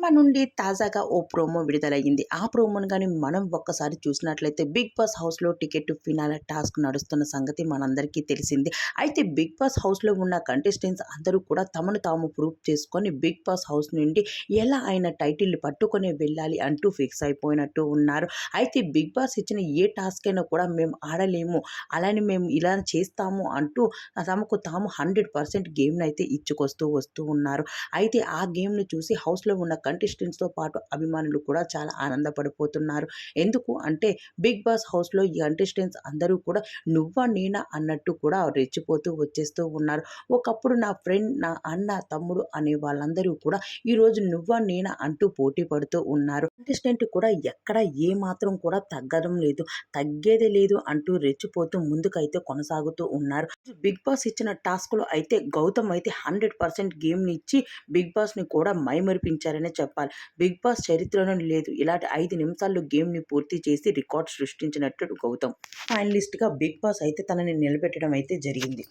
వర్మ నుండి తాజాగా ఓ ప్రోమో విడుదలయ్యింది. ఆ ప్రోమోను కానీ మనం ఒక్కసారి చూసినట్లయితే బిగ్ బాస్ హౌస్లో టికెట్ ఫినాల టాస్క్ నడుస్తున్న సంగతి మనందరికీ తెలిసింది. అయితే బిగ్ బాస్ హౌస్లో ఉన్న కంటెస్టెంట్స్ అందరూ కూడా తమను తాము ప్రూవ్ చేసుకొని బిగ్ బాస్ హౌస్ నుండి ఎలా అయిన టైటిల్ పట్టుకొని వెళ్ళాలి అంటూ ఫిక్స్ అయిపోయినట్టు ఉన్నారు. అయితే బిగ్ బాస్ ఇచ్చిన ఏ టాస్క్ అయినా కూడా మేము ఆడలేము. అలానే మేము ఇలా చేస్తాము అంటూ తమకు తాము హండ్రెడ్ పర్సెంట్ గేమ్ని అయితే ఇచ్చుకొస్తూ వస్తూ ఉన్నారు. అయితే ఆ గేమ్ని చూసి హౌస్లో ఉన్న కంటెస్టెంట్స్తో పాటు అభిమానులు కూడా చాలా ఆనందపడిపోతున్నారు. ఎందుకు అంటే బిగ్ బాస్ హౌస్లో ఈ కంటెస్టెంట్స్ అందరూ కూడా నువ్వా నేనా అన్నట్టు కూడా రెచ్చిపోతూ వచ్చేస్తూ ఉన్నారు. ఒకప్పుడు నా ఫ్రెండ్ నా అన్న తమ్ముడు అనే వాళ్ళందరూ కూడా ఈరోజు నువ్వా నేనా అంటూ పోటీ పడుతూ ఉన్నారు. కంటెస్టెంట్ కూడా ఎక్కడ ఏ మాత్రం కూడా తగ్గడం లేదు తగ్గేదే లేదు అంటూ రెచ్చిపోతూ ముందుకైతే కొనసాగుతూ ఉన్నారు. బిగ్ బాస్ ఇచ్చిన టాస్క్లో అయితే గౌతమ్ అయితే హండ్రెడ్ పర్సెంట్ గేమ్ని ఇచ్చి బిగ్ బాస్ని కూడా మైమరిపించారనే చెప్పాలి. బిగ్ బాస్ చరిత్రలో లేదు. ఇలాంటి ఐదు నిమిషాల్లో గేమ్ని పూర్తి చేసి రికార్డ్ సృష్టించినట్టు గౌతమ్. ఫైనలిస్ట్గా బిగ్ బాస్ అయితే తనని నిలబెట్టడం అయితే జరిగింది.